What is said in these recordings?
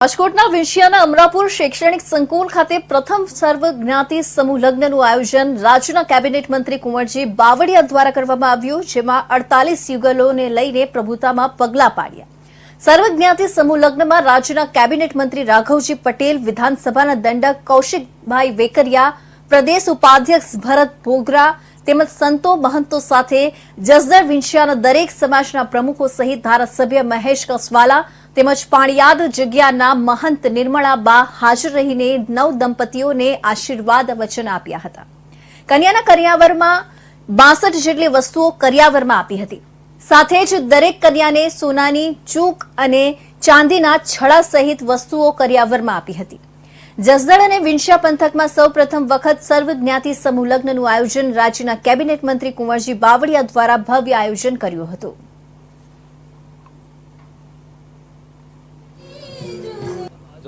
રાજકોટના વિંશિયાના અમરાપુર શૈક્ષણિક સંકુલ ખાતે પ્રથમ સર્વ જ્ઞાતિ સમૂહ લગ્નનું આયોજન રાજ્યના કેબિનેટ મંત્રી કુંવરજી બાવળિયા દ્વારા કરવામાં આવ્યું, જેમાં અડતાલીસ યુગલોને લઈને પ્રભુતામાં પગલાં પાડ્યા. સર્વ જ્ઞાતિ સમૂહ લગ્નમાં રાજ્યના કેબિનેટ મંત્રી રાઘવજી પટેલ, વિધાનસભાના દંડક કૌશિકભાઈ વેકરિયા, પ્રદેશ ઉપાધ્યક્ષ ભરત ભોગરા, તેમજ સંતો મહંતો સાથે જસદર વિંશિયાના દરેક સમાજના પ્રમુખો સહિત ધારાસભ્ય મહેશ કસવાલા તેમજ પાણિયાદ જગ્યાના મહંત નિર્મળા બા હાજર રહીને નવ દંપતીઓને આશીર્વાદ વચન આપ્યા હતા. કન્યાના કરિયાવરમાં બાસઠ જેટલી વસ્તુઓ કરિયાવરમાં આપી હતી. સાથે જ દરેક કન્યાને સોનાની ચૂક અને ચાંદીના છડા સહિત વસ્તુઓ કરિયાવરમાં આપી હતી. જસદણ અને વિંશિયા પંથકમાં સૌ પ્રથમ વખત સર્વજ્ઞાતિ સમૂહ લગ્નનું આયોજન રાજ્યના કેબિનેટ મંત્રી કુંવરજી બાવળિયા દ્વારા ભવ્ય આયોજન કર્યું હતું.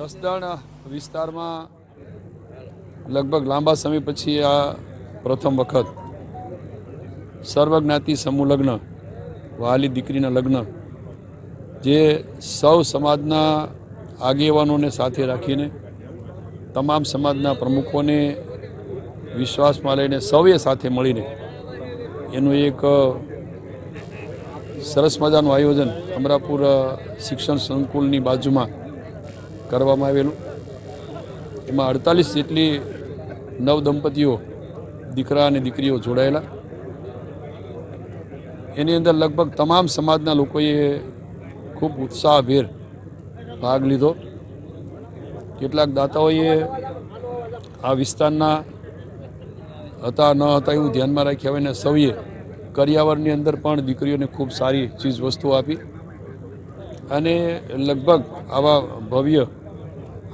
જસદણ વિસ્તારમાં લગભગ લાંબા સમય પછી આ પ્રથમ વખત સર્વજ્ઞાતિ સમૂહ લગ્ન, વહાલી દીકરીના લગ્ન, જે સૌ સમાજના આગેવાનોને સાથે રાખીને, તમામ સમાજના પ્રમુખોને વિશ્વાસમાં લઈને સૌએ સાથે મળીને એનું એક સરસ મજાનું આયોજન અમરાપુર શિક્ષણ સંકુલની બાજુમાં કરવામાં આવેલું. એમાં અડતાલીસ જેટલી નવ દંપતીઓ દીકરા અને દીકરીઓ જોડાયેલા. એની અંદર લગભગ તમામ સમાજના લોકોએ ખૂબ ઉત્સાહભેર ભાગ લીધો. કેટલાક દાતાઓએ આ વિસ્તારના હતા, ન હતા એવું ધ્યાનમાં રાખ્યા હોય ને સૌએ કરિયાવરની અંદર પણ દીકરીઓને ખૂબ સારી ચીજ વસ્તુઓ આપી. અને લગભગ આવા ભવ્ય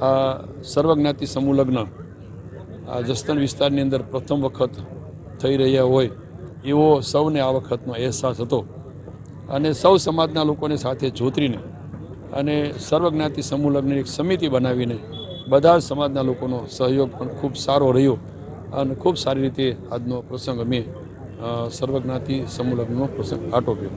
આ સર્વજ્ઞાતિ સમૂહ આ જસદણ વિસ્તારની અંદર પ્રથમ વખત થઈ રહ્યા હોય એવો સૌને આ વખતનો અહેસાસ હતો. અને સૌ સમાજના લોકોને સાથે જોતરીને અને સર્વજ્ઞાતિ સમૂહ એક સમિતિ બનાવીને બધા જ સમાજના લોકોનો સહયોગ પણ ખૂબ સારો રહ્યો અને ખૂબ સારી રીતે આજનો પ્રસંગ અમે સર્વજ્ઞાતિ સમૂહ લગ્નનો પ્રસંગ આટોપ્યો